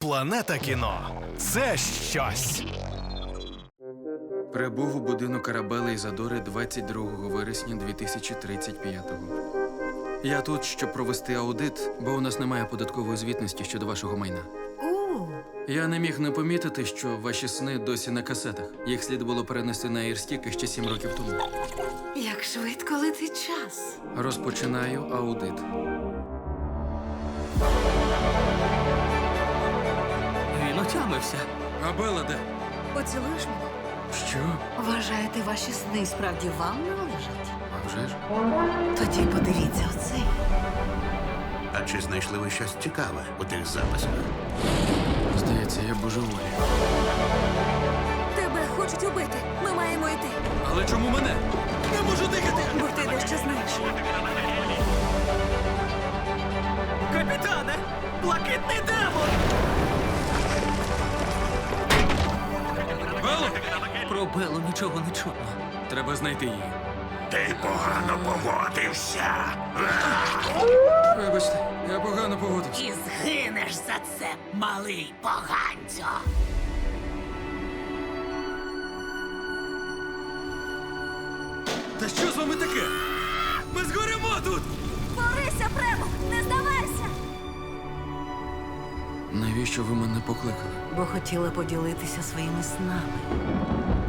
Планета кіно це щось. Прибув у будинок Арабели Ізадори 22 вересня 2035-го. Я тут, щоб провести аудит, бо у нас немає податкової звітності щодо вашого майна. У, Я не міг не помітити, що ваші сни досі на касетах. Їх слід було перенести на Airstick ще сім років тому. як швидко летить час. Розпочинаю аудит. Отямився. Абела де? Поцілуєш мене? Що? Вважаєте, ваші сни справді вам належать? А вже ж? Тоді подивіться оцей. А чи знайшли ви щось цікаве у тих записах? Здається, я божеволію. Тебе хочуть убити. Ми маємо йти. Але чому мене? Не можу дихати! Бо ти дещо знаєш. Капітане! Блакитний Про Белу нічого не чутно. Треба знайти її. Ти погано поводився. Вибачте, я погано поводився. І згинеш за це, малий поганцю. Та що з вами таке? Ми згоремо тут! Борися, Премо! Не здавайся! Навіщо ви мене покликали? Бо хотіла поділитися своїми снами.